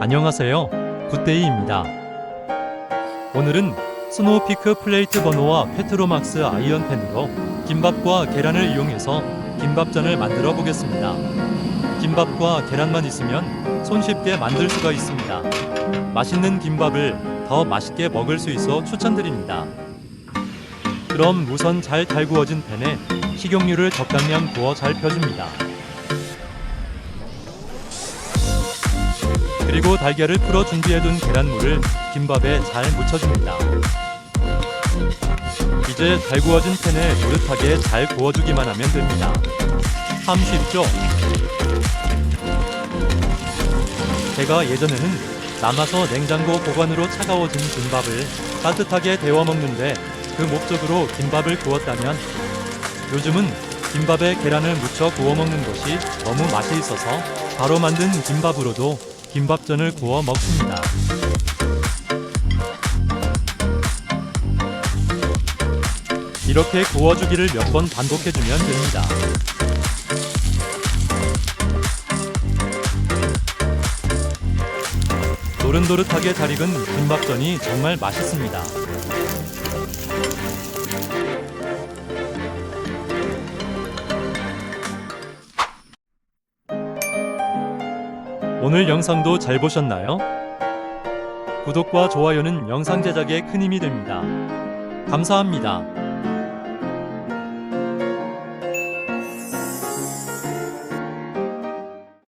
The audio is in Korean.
안녕하세요. 굿데이입니다. 오늘은 스노우피크 플레이트 버너와 페트로막스 아이언팬으로 김밥과 계란을 이용해서 김밥전을 만들어 보겠습니다. 김밥과 계란만 있으면 손쉽게 만들 수가 있습니다. 맛있는 김밥을 더 맛있게 먹을 수 있어 추천드립니다. 그럼 우선 잘 달구어진 팬에 식용유를 적당량 부어 잘 펴줍니다. 그리고 달걀을 풀어 준비해둔 계란물을 김밥에 잘 묻혀줍니다. 이제 달구어진 팬에 노릇하게 잘 구워주기만 하면 됩니다. 참 쉽죠? 제가 예전에는 남아서 냉장고 보관으로 차가워진 김밥을 따뜻하게 데워 먹는데 그 목적으로 김밥을 구웠다면 요즘은 김밥에 계란을 묻혀 구워 먹는 것이 너무 맛이 있어서 바로 만든 김밥으로도 김밥전을 구워 먹습니다. 이렇게 구워주기를 몇 번 반복해주면 됩니다. 노릇노릇하게 잘 익은 김밥전이 정말 맛있습니다. 오늘 영상도 잘 보셨나요? 구독과 좋아요는 영상 제작에 큰 힘이 됩니다. 감사합니다.